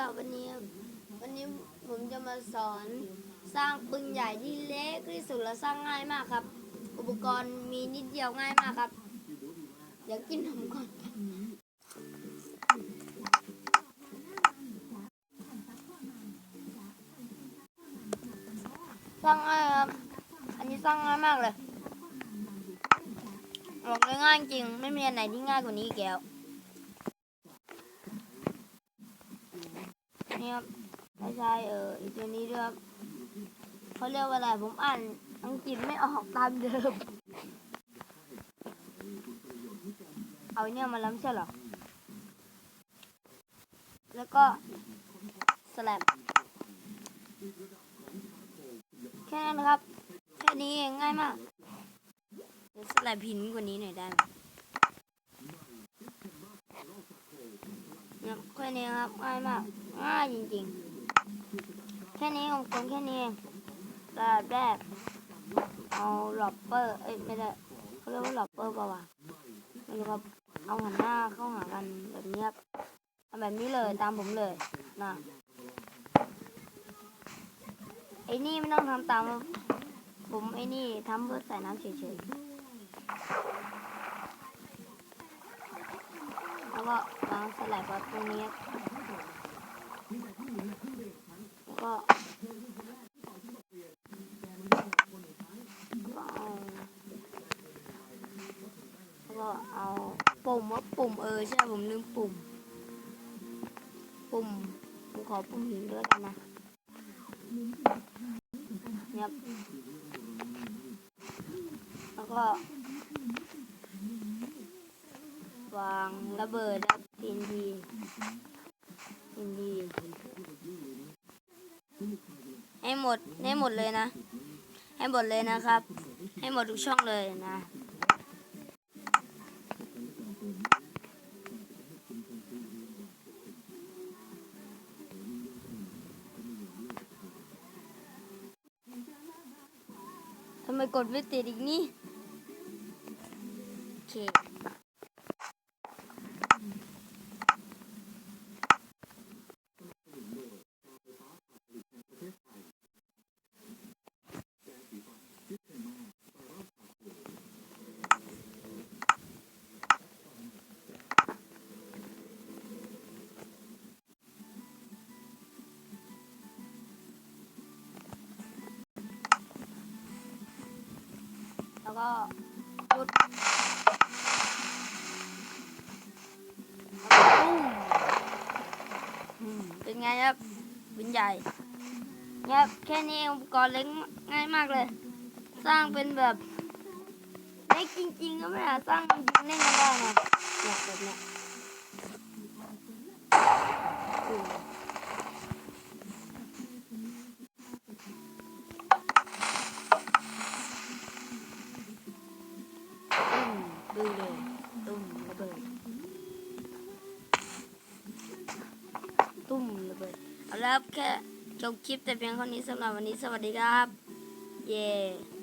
รับวันนี้ วันนี้ผมจะมาสอนสร้างปืนใหญ่ที่เล็กที่สุดและสร้างง่ายมากครับ อุปกรณ์มีนิดเดียวง่ายมากครับเดี๋ยวกินนมก่อนสร้างง่ายครับอันนี้สร้างง่ายมากเลยบอกเลยง่ายจริง ไม่มีอันไหนที่ง่ายกว่านี้อีกแล้ว นี่ครับไม่ใช่เอออีกตัวนี้ด้วยเขาเรียกว่าอะไรผมอ่านอังกฤษไม่ออกตามเดิม เอาเนี่ยมาล้ำใช่หรอ แล้วก็สแลับแค่นั้นนะครับ แค่นี้เองง่ายมากเดี๋ยวสลับหินกว่านี้หน่อยได้ไหม แค่นี้ครับง่ายมากง่ายจริงๆ แค่นี้ของผมแค่นี้เองสลับแรกเอาหลอปเปอร์เอ้ยไม่ได้เขาเรียกว่าหลอปเปอร์เปล่าวะไม่รู้ครับเอาหันหน้าเข้าหากันแบบนี้ครับเอาแบบนี้เลยตามผมเลยนะไอ้นี่ไม่ต้องทำตามผมไอ้นี่ทำเพื่อใส่น้ำเฉยๆแล้ว ก็วางสลับแบบตรงนี้ครับแล้วก็ก็เอาปุ่มว่าปุ่มเออใช่ผมลืมปุ่ม ปุ่มผมขอปุ่มหินด้วยกันนะเนี่ยแล้วก็ วางระเบิดครับทีนทีทีนทีให้หมดให้หมดเลยนะ ให้หมดเลยนะครับ ให้หมดทุกช่องเลยนะทำไมกดไม่ติดอีกนี่ โอเค ก็หยุดแล้วก็ปุ้มอืมเป็นไงครับเป็นใหญ่ครับแค่นี้เองอุปกรณ์เล็กง่ายมากเลย สร้างเป็นแบบเล็กจริงๆก็ไม่อาจสร้างจริงได้ไง เลยตุ้มระเบิดตุ้มระเบิดเอาละครับแค่จบคลิปแต่เพียงเท่านี้สำหรับวันนี้สวัสดีครับ เย้